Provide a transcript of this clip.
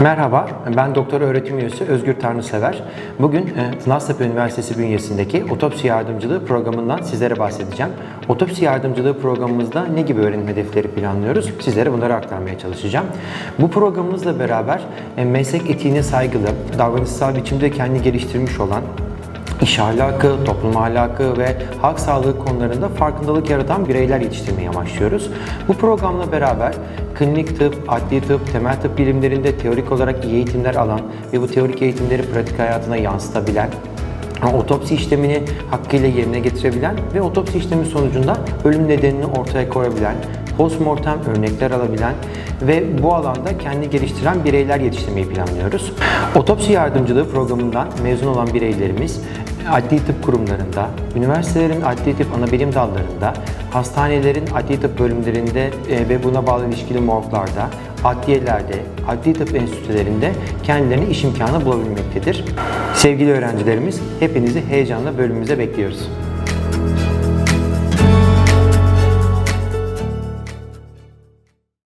Merhaba, ben Doktor Öğretim Üyesi Özgür Tanrısever. Bugün e, Naztepe Üniversitesi bünyesindeki otopsi yardımcılığı programından sizlere bahsedeceğim. Otopsi yardımcılığı programımızda ne gibi öğrenim hedefleri planlıyoruz? Sizlere bunları aktarmaya çalışacağım. Bu programımızla beraber e, meslek etiğine saygılı, davranışsal biçimde kendini geliştirmiş olan iş ahlakı, toplum ahlakı ve halk sağlığı konularında farkındalık yaratan bireyler yetiştirmeyi amaçlıyoruz. Bu programla beraber klinik tıp, adli tıp, temel tıp bilimlerinde teorik olarak iyi eğitimler alan ve bu teorik eğitimleri pratik hayatına yansıtabilen otopsi işlemini hakkıyla yerine getirebilen ve otopsi işlemi sonucunda ölüm nedenini ortaya koyabilen, postmortem örnekler alabilen ve bu alanda kendi geliştiren bireyler yetiştirmeyi planlıyoruz. Otopsi yardımcılığı programından mezun olan bireylerimiz adli tıp kurumlarında, üniversitelerin adli tıp anabilim dallarında, hastanelerin adli tıp bölümlerinde e, ve buna bağlı ilişkili morglarda, adliyelerde, adli tıp enstitülerinde kendilerine iş imkanı bulabilmektedir. Sevgili öğrencilerimiz, hepinizi heyecanla bölümümüze bekliyoruz.